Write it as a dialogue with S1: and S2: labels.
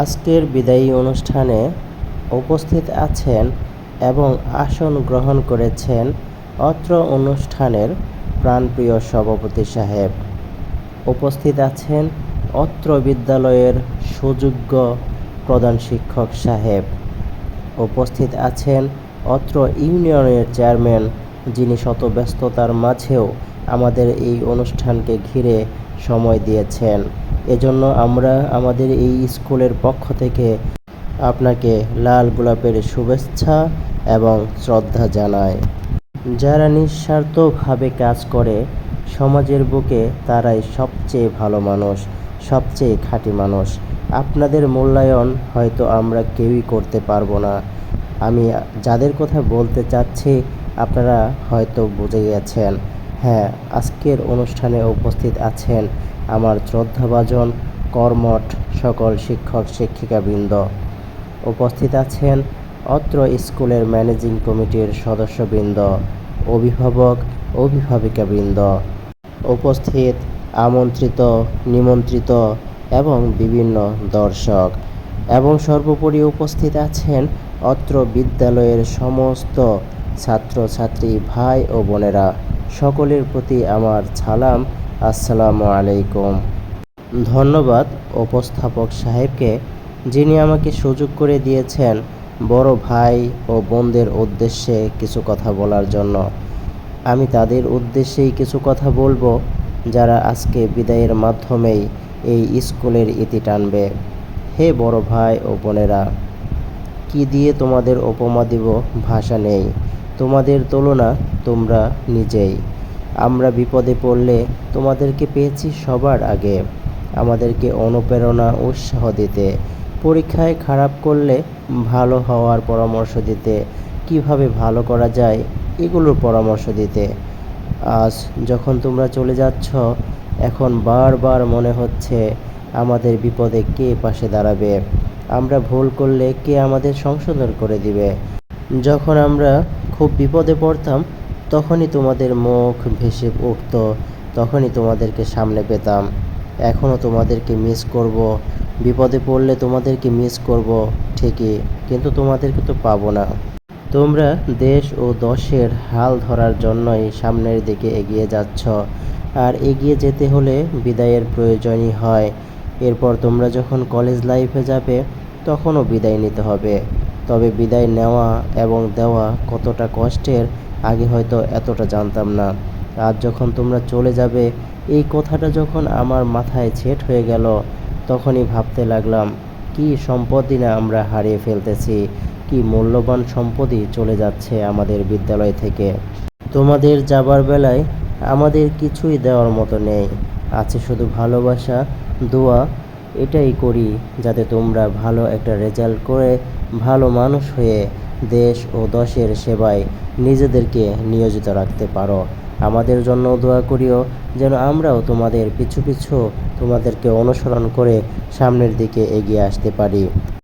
S1: আজকের বিদায়ী অনুষ্ঠানে উপস্থিত আছেন এবং আসন গ্রহণ করেছেন অত্র অনুষ্ঠানের প্রাণপ্রিয় সভাপতি সাহেব। উপস্থিত আছেন অত্র বিদ্যালয়ের সুযোগ্য প্রধান শিক্ষক সাহেব। উপস্থিত আছেন অত্র ইউনিয়নের চেয়ারম্যান, যিনি শত ব্যস্ততার মাঝেও আমাদের এই অনুষ্ঠানকে ঘিরে সময় দিয়েছেন। এজন্য আমরা আমাদের এই স্কুলের পক্ষ থেকে আপনাকে লাল গোলাপের শুভেচ্ছা এবং শ্রদ্ধা জানাই। যারা নিঃস্বার্থভাবে কাজ করে, সমাজের বুকে তারাই সবচেয়ে ভালো মানুষ, সবচেয়ে খাঁটি মানুষ। আপনাদের মূল্যায়ন হয়তো আমরা কেউই করতে পারব না। আমি যাদের কথা বলতে চাচ্ছি, আপনারা হয়তো বুঝে গেছেন। হ্যাঁ আজকের অনুষ্ঠানে উপস্থিত আছেন আমার শ্রদ্ধাভাজন কর্মঠ সকল শিক্ষক শিক্ষিকাবৃন্দ। উপস্থিত আছেন অত্র স্কুলের ম্যানেজিং কমিটির সদস্যবৃন্দ, অভিভাবক, অভিভাবিকাবৃন্দ। উপস্থিত আমন্ত্রিত, নিমন্ত্রিত এবং বিভিন্ন দর্শক। এবং সর্বোপরি উপস্থিত আছেন অত্র বিদ্যালয়ের সমস্ত ছাত্রছাত্রী ভাই ও বোনেরা। সকলের প্রতি আমার সালাম। আসসালামু আলাইকুম। ধন্যবাদ উপস্থাপক সাহেবকে, যিনি আমাকে সুযোগ করে দিয়েছেন বড় ভাই ও বোনদের উদ্দেশ্যে কিছু কথা বলার জন্য। আমি তাদের উদ্দেশ্যেই কিছু কথা বলব, যারা আজকে বিদায়ের মাধ্যমেই এই স্কুলের ইতি টানবে। হে বড় ভাই ও বোনেরা, কি দিয়ে তোমাদের উপমা দিব ভাষা নেই। তোমাদের তুলনা তোমরা নিজেই। আমরা বিপদে পড়লে তোমাদেরকে পেয়েছি সবার আগে। আমাদেরকে অনুপ্রেরণা উৎসাহ দিতে। পরীক্ষায় খারাপ করলে ভালো হওয়ার পরামর্শ দিতে। কীভাবে ভালো করা যায় এগুলোর পরামর্শ দিতে। আজ যখন তোমরা চলে যাচ্ছ, এখন বারবার মনে হচ্ছে আমাদের বিপদে কে পাশে দাঁড়াবে। আমরা ভুল করলে কে আমাদের সংশোধন করে দিবে? যখন আমরা খুব বিপদে পড়তাম, তখনই তোমাদের মুখ ভেসে উঠত, তখনই তোমাদেরকে সামনে পেতাম। এখনও তোমাদেরকে মিস করব, বিপদে পড়লে তোমাদেরকে মিস করব, ঠিকই, কিন্তু তোমাদেরকে তো পাবো না। তোমরা দেশ ও দশের হাল ধরার জন্যই সামনের দিকে এগিয়ে যাচ্ছ, আর এগিয়ে যেতে হলে বিদায়ের প্রয়োজনই হয়। এরপর তোমরা যখন কলেজ লাইফে যাবে, তখনও বিদায় নিতে হবে। তবে বিদায় নেওয়া এবং দেওয়া কতটা কষ্টের, আগে হয়তো এতটা জানতাম না। আজ যখন তোমরা চলে যাবে, এই কথাটা যখন আমার মাথায় ছেট হয়ে গেল, তখনই ভাবতে লাগলাম, কি সম্পদই না আমরা হারিয়ে ফেলতেছি, কি মূল্যবান সম্পদই চলে যাচ্ছে আমাদের বিদ্যালয় থেকে। তোমাদের যাবার বেলায় আমাদের কিছুই দেওয়ার মতো নেই। আছে শুধু ভালোবাসা, দোয়া এটাই করি যাতে তোমরা ভালো একটা রেজাল্ট করে ভালো মানুষ হয়ে দেশ ও দশের সেবায় নিজেদেরকে নিয়োজিত রাখতে পারো। আমাদের জন্য দোয়া করিও যেন আমরাও তোমাদের পিছু পিছু তোমাদেরকে অনুসরণ করে সামনের দিকে এগিয়ে আসতে পারি।